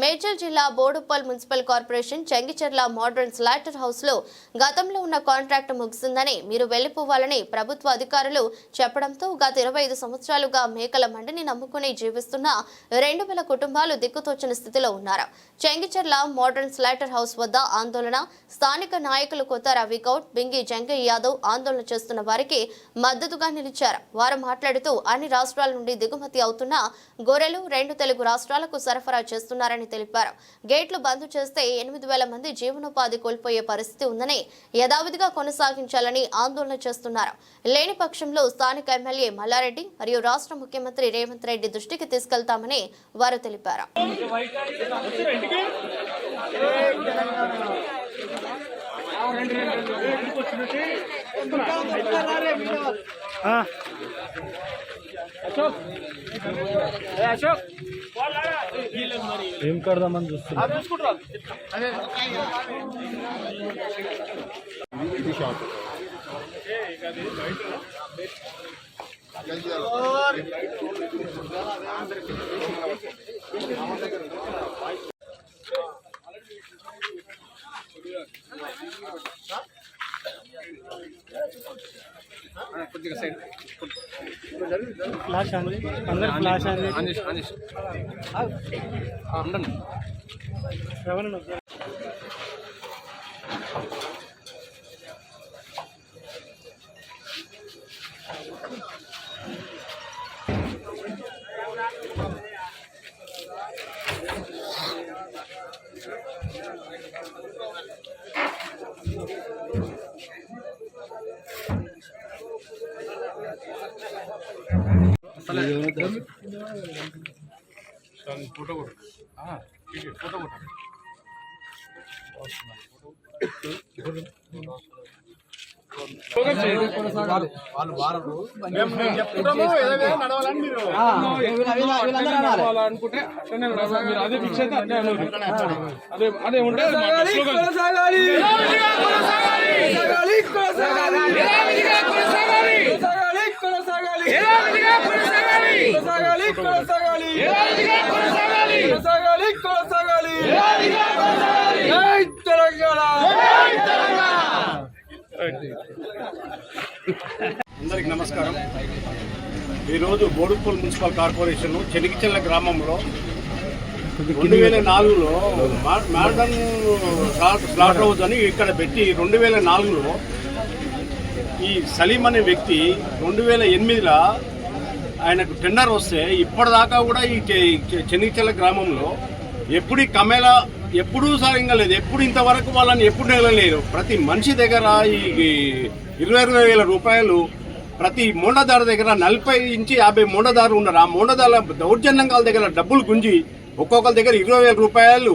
Medchal జిల్లా Boduppal municipal corporation Chengicherla modern slaughter హౌస్లో గతంలో ఉన్న కాంట్రాక్ట్ ముగిసిందని మీరు వెళ్ళిపోవాలని ప్రభుత్వ అధికారులు చెప్పడంతో గత ఇరవై ఐదు సంవత్సరాలుగా మేకల మండిని నమ్ముకుని జీవిస్తున్న రెండు వేల కుటుంబాలు దిక్కుతోచిన స్థితిలో ఉన్నారు. చెంగిచెర్ల మోడర్న్ స్లాటర్ హౌస్ వద్ద ఆందోళన స్థానిక నాయకులు కొత్త రవి గౌడ్ బింగి జంగయ్య యాదవ్ ఆందోళన చేస్తున్న వారికి మద్దతుగా నిలిచారు. వారు మాట్లాడుతూ అన్ని రాష్ట్రాల నుండి దిగుమతి అవుతున్న గొర్రెలు రెండు తెలుగు రాష్ట్రాలకు సరఫరా చేస్తున్నారని తెలిపారు. గేట్లు బంద్ చేస్తే ఎనిమిది వేల మంది జీవనోపాధి కోల్పోయే పరిస్థితి ఉందని యథావిధిగా కొనసాగించాలని ఆందోళన చేస్తున్నారు. లేని పక్షంలో స్థానిక ఎమ్మెల్యే మల్లారెడ్డి మరియు రాష్ట్ర ముఖ్యమంత్రి రేవంత్ రెడ్డి దృష్టికి తీసుకెళ్తామని వారు తెలిపారు. ఏం కడదామని చూస్తున్నారు కొద్దిగా సైడ్. ఫ్లాష్ అండి అందరు ఫ్లాష్ అంది ఎవరన్నా Thank you. ফটো ফটো হ্যাঁ ঠিক আছে ফটো ফটো అనుకుంటే అదే ఫిక్స్ అయితే అదే అన్నారు అదే అదే ఉంటుంది అందరికి నమస్కారం. ఈరోజు బోడుపూల్ మున్సిపల్ కార్పొరేషన్ చెనికిచెల్ల గ్రామంలో రెండు వేల నాలుగులో మా- స్లాట్ హౌస్ అని ఇక్కడ పెట్టి రెండు వేల నాలుగులో ఈ సలీం అనే వ్యక్తి రెండు వేల ఎనిమిదిలో ఆయనకు టెండర్ వస్తే ఇప్పటిదాకా కూడా ఈ చె- గ్రామంలో ఎప్పుడు ఈ కమేలా ఎప్పుడూ సరిగా లేదు ఎప్పుడు ఇంతవరకు వాళ్ళని ఎప్పుడు నిలలేదు ప్రతి మనిషి దగ్గర ఈ ఇరవై ఇరవై వేల రూపాయలు ప్రతి మోండదారు దగ్గర నలభై నుంచి యాభై మూండదారు ఉన్నారు. ఆ మూండదారుల దౌర్జన్యంగా దగ్గర డబ్బులు గుంజి ఒక్కొక్కరి దగ్గర ఇరవై వేల రూపాయలు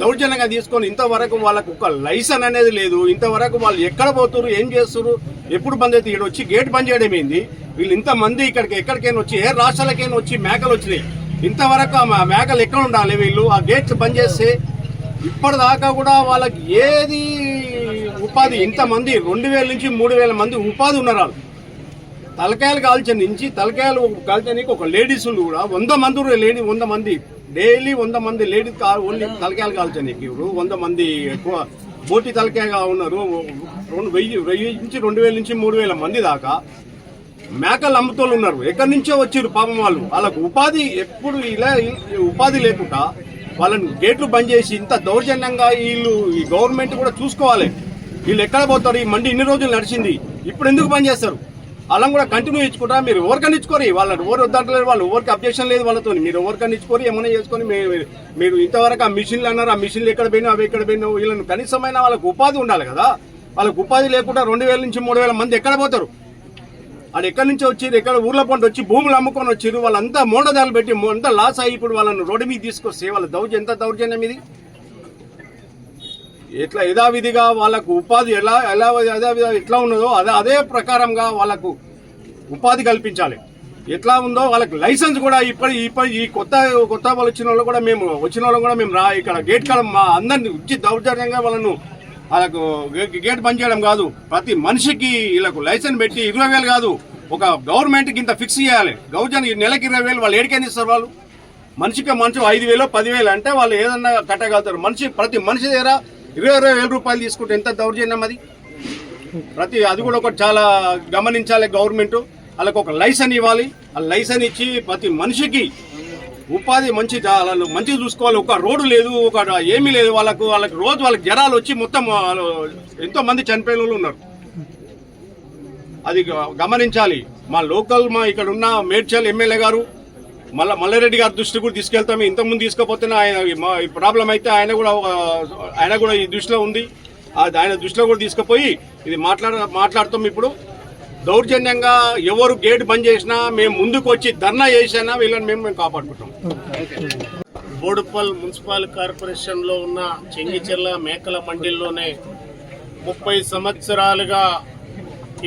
దౌర్జన్యంగా తీసుకొని ఇంతవరకు వాళ్ళకు ఒక లైసెన్స్ అనేది లేదు. ఇంతవరకు వాళ్ళు ఎక్కడ పోతున్నారు ఏం చేస్తున్నారు ఎప్పుడు బంద్ అయితే ఇక్కడ వచ్చి గేట్ బంద్ చేయడం ఏంది? వీళ్ళు ఇంతమంది ఇక్కడికి ఎక్కడికైనా వచ్చి ఏ రాష్ట్రాలకైనా వచ్చి మేకలు వచ్చినాయి. ఇంతవరకు ఆ మేకలు ఎక్కడ ఉండాలి వీళ్ళు? ఆ గేట్లు బంద్ చేస్తే ఇప్పటిదాకా కూడా వాళ్ళకి ఏది ఉపాధి ఇంతమంది రెండు వేల నుంచి మూడు వేల మంది ఉపాధి ఉన్నారు వాళ్ళు. తలకాయలు కాల్చని నుంచి తలకాయలు కాల్చడానికి ఒక లేడీస్ కూడా వంద మంది లేడీ వంద మంది. డైలీ వంద మంది లేడీస్ ఓన్లీ తలకాయలు కాల్చడానికి ఇప్పుడు వంద మంది ఎక్కువ బోటి తలకాయగా ఉన్నారు. రెండు వెయ్యి వెయ్యి నుంచి రెండు వేల నుంచి మూడు వేల మంది దాకా మేకలు అమ్ముతోళ్ళు ఉన్నారు. ఎక్కడి నుంచో వచ్చారు పాపం వాళ్ళు. వాళ్ళకు ఉపాధి ఎప్పుడు ఇలా ఉపాధి లేకుండా వాళ్ళని గేట్లు బంద్ చేసి ఇంత దౌర్జన్యంగా వీళ్ళు ఈ గవర్నమెంట్ కూడా చూసుకోవాలి. వీళ్ళు ఎక్కడ పోతారు? ఈ మండి ఇన్ని రోజులు నడిచింది. ఇప్పుడు ఎందుకు పని చేస్తారు? అలా కూడా కంటిన్యూ ఇచ్చుకుంటా మీరు ఎవరికని ఇచ్చుకోరు వాళ్ళ ఎవరు వద్దంటలేరు వాళ్ళు ఎవరికి అబ్జెక్షన్ లేదు వాళ్ళతో మీరు ఎవరికని ఇచ్చుకోరు ఏమైనా చేసుకొని మీరు ఇంతవరకు ఆ మిషన్లు అన్నారు? ఆ మిషన్లు ఎక్కడ పోయినా అవి ఎక్కడ పోయినా వీళ్ళని కనీసమైన వాళ్ళకు ఉపాధి ఉండాలి కదా. వాళ్ళకి ఉపాధి లేకుండా రెండు వేల నుంచి మూడు వేల మంది ఎక్కడ పోతారు? వాళ్ళు ఎక్కడి నుంచి వచ్చారు? ఎక్కడ ఊర్ల పంట వచ్చి భూములు అమ్ముకొని వచ్చారు? వాళ్ళంతా మోండదారులు పెట్టి అంతా లాస్ అయ్యి ఇప్పుడు వాళ్ళని రోడ్డు మీద తీసుకొస్తే వాళ్ళ దౌర్జన్యం ఎంత దౌర్జన్యం ఇది? ఎట్లా యథావిధిగా వాళ్ళకు ఉపాధి ఎలా ఎలా యథావిధి ఎట్లా ఉన్నదో అదే అదే ప్రకారంగా వాళ్ళకు ఉపాధి కల్పించాలి. ఎట్లా ఉందో వాళ్ళకి లైసెన్స్ కూడా ఇప్పటి ఇప్పటి ఈ కొత్త కొత్త వాళ్ళు వచ్చిన వాళ్ళు కూడా మేము వచ్చిన వాళ్ళు కూడా మేము రా ఇక్కడ గేట్ కాడ మా అందరిని ఉచి దౌర్జన్యంగా వాళ్ళను వాళ్ళకు గేట్ బంద్ చేయడం కాదు. ప్రతి మనిషికి వీళ్ళకు లైసెన్స్ పెట్టి ఇరవై వేలు కాదు. ఒక గవర్నమెంట్కి ఇంత ఫిక్స్ చేయాలి. గౌజన్ నెలకి ఇరవై వేలు వాళ్ళు ఏడికైనా ఇస్తారు వాళ్ళు? మనిషికి మనిషి ఐదు వేలు పదివేలు అంటే వాళ్ళు ఏదన్నా కట్టగలుగుతారు. మనిషి ప్రతి మనిషి దగ్గర ఇరవై ఇరవై వేల రూపాయలు తీసుకుంటే ఎంత దౌర్జన్యం అది? ప్రతి అది కూడా ఒకటి చాలా గమనించాలి గవర్నమెంట్. వాళ్ళకి ఒక లైసెన్స్ ఇవ్వాలి. ఆ లైసెన్స్ ఇచ్చి ప్రతి మనిషికి ఉపాధి మంచి వాళ్ళు మంచిగా చూసుకోవాలి. ఒక రోడ్డు లేదు ఒక ఏమీ లేదు. వాళ్ళకు వాళ్ళకి రోజు వాళ్ళకి జ్వరాలు వచ్చి మొత్తం వాళ్ళు ఎంతో మంది చనిపోయిన వాళ్ళు ఉన్నారు. అది గమనించాలి. మా లోకల్ మా ఇక్కడ ఉన్న మేడ్చల్ ఎమ్మెల్యే గారు మల్ల మల్లారెడ్డి గారి దృష్టి కూడా తీసుకెళ్తాము ఇంతకుముందు తీసుకపోతేనే ఆయన మా ప్రాబ్లం అయితే ఆయన కూడా ఆయన కూడా ఈ దృష్టిలో ఉంది. అది ఆయన దృష్టిలో కూడా తీసుకుపోయి ఇది మాట్లాడ మాట్లాడుతాం ఇప్పుడు. దౌర్జన్యంగా ఎవరు గేట్ బంద్ చేసినా మేము ముందుకు వచ్చి ధర్నా చేసినా వీళ్ళని మేము మేము కాపాడుకుంటాం. బోడుపల్ మున్సిపల్ కార్పొరేషన్లో ఉన్న చెంగిచెర్ల మేకల మండీల్లోనే ముప్పై సంవత్సరాలుగా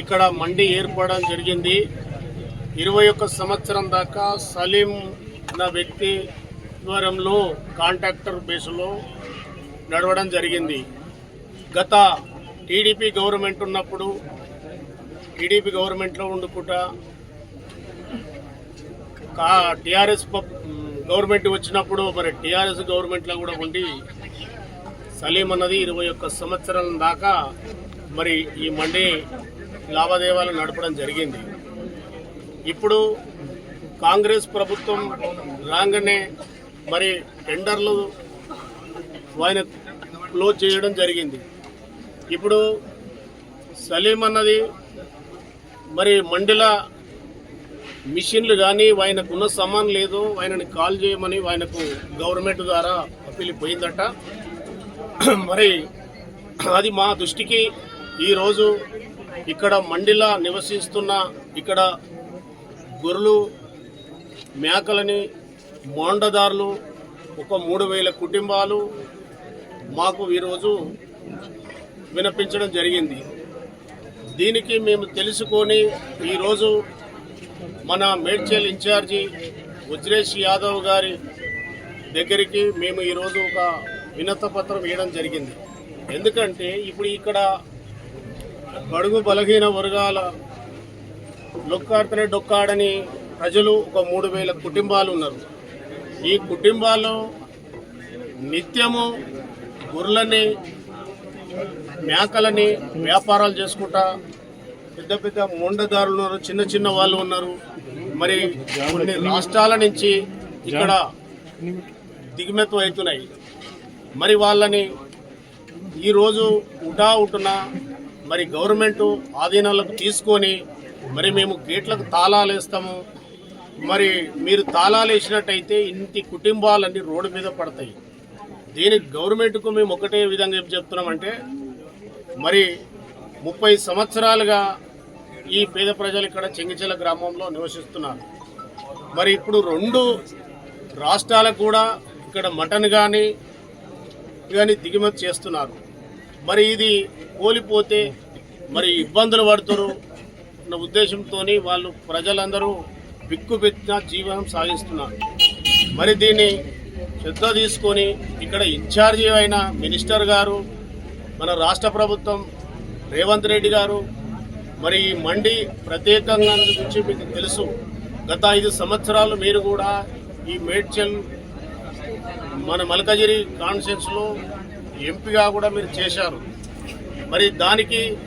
ఇక్కడ మండి ఏర్పడడం జరిగింది. ఇరవై ఒక్క సంవత్సరం దాకా సలీం అన్న వ్యక్తి ద్వారంలో కాంట్రాక్టర్ బేసులో నడవడం జరిగింది. గత టీడీపీ గవర్నమెంట్ ఉన్నప్పుడు టీడీపీ గవర్నమెంట్లో ఉండుకుంటా కా టీఆర్ఎస్ గవర్నమెంట్ వచ్చినప్పుడు మరి టీఆర్ఎస్ గవర్నమెంట్లో కూడా ఉండి సలీం అన్నది ఇరవై ఒక్క సంవత్సరాల దాకా మరి ఈ మండి లావాదేవీలు నడపడం జరిగింది. ఇప్పుడు కాంగ్రెస్ ప్రభుత్వం రాగానే మరి టెండర్లు ఆయన క్లోజ్ చేయడం జరిగింది. ఇప్పుడు సలీం అన్నది మరి మండల మిషన్లు కానీ ఆయనకున్న సమాన్ లేదు ఆయనని కాల్ చేయమని ఆయనకు గవర్నమెంట్ ద్వారా అప్పీల్ పోయిందట. మరి అది మా దృష్టికి ఈరోజు ఇక్కడ మండిలా నివసిస్తున్న ఇక్కడ గొర్రెలు మేకలని మోండదారులు ఒక మూడు వేల కుటుంబాలు మాకు ఈరోజు వినిపించడం జరిగింది. దీనికి మేము తెలుసుకొని ఈరోజు మన మేడ్చల్ ఇన్ఛార్జి ఉజ్రేష్ యాదవ్ గారి దగ్గరికి మేము ఈరోజు ఒక వినత పత్రం వేయడం జరిగింది. ఎందుకంటే ఇప్పుడు ఇక్కడ బడుగు బలహీన వర్గాల లొక్కాడుతూనే డొక్కాడని ప్రజలు ఒక మూడు వేల కుటుంబాలు ఉన్నారు. ఈ కుటుంబాల్లో నిత్యము గొర్రెలని మేకలని వ్యాపారాలు చేసుకుంటా పెద్ద పెద్ద మొండదారులు ఉన్నారు చిన్న చిన్న వాళ్ళు ఉన్నారు. మరి కొన్ని రాష్ట్రాల నుంచి ఇక్కడ దిగుమతి అవుతున్నాయి. మరి వాళ్ళని ఈరోజు ఉటా ఉటున మరి గవర్నమెంట్ ఆధీనంలోకి తీసుకొని మరి మేము గేట్లకు తాళాలు వేస్తాము. మరి మీరు తాళాలు వేసినట్టయితే ఇంటి కుటుంబాలన్నీ రోడ్డు మీద పడతాయి. దీనికి గవర్నమెంట్కు మేము ఒకటే విధంగా ఏం చెప్తున్నామంటే మరి ముప్పై సంవత్సరాలుగా ఈ పేద ప్రజలు ఇక్కడ చెంగిచెల గ్రామంలో నివసిస్తున్నారు. మరి ఇప్పుడు రెండు రాష్ట్రాలకు కూడా ఇక్కడ మటన్ కానీ కానీ దిగుమతి చేస్తున్నారు. మరి ఇది కోల్పోతే మరి ఇబ్బందులు పడుతున్నారు ఉద్దేశంతో వాళ్ళు ప్రజలందరూ బిక్కుబెత్తిన జీవనం సాగిస్తున్నారు. మరి దీన్ని శ్రద్ధ తీసుకొని ఇక్కడ ఇన్ఛార్జి అయిన మినిస్టర్ గారు మన రాష్ట్ర ప్రభుత్వం రేవంత్ రెడ్డి గారు మరి ఈ మండి ప్రత్యేకంగా గురించి మీకు తెలుసు గత ఐదు సంవత్సరాలు మీరు కూడా ఈ మేడ్చల్ మన మల్కజిరి కాన్ఫరెన్స్ ఎంపీగా కూడా మీరు చేశారు. మరి దానికి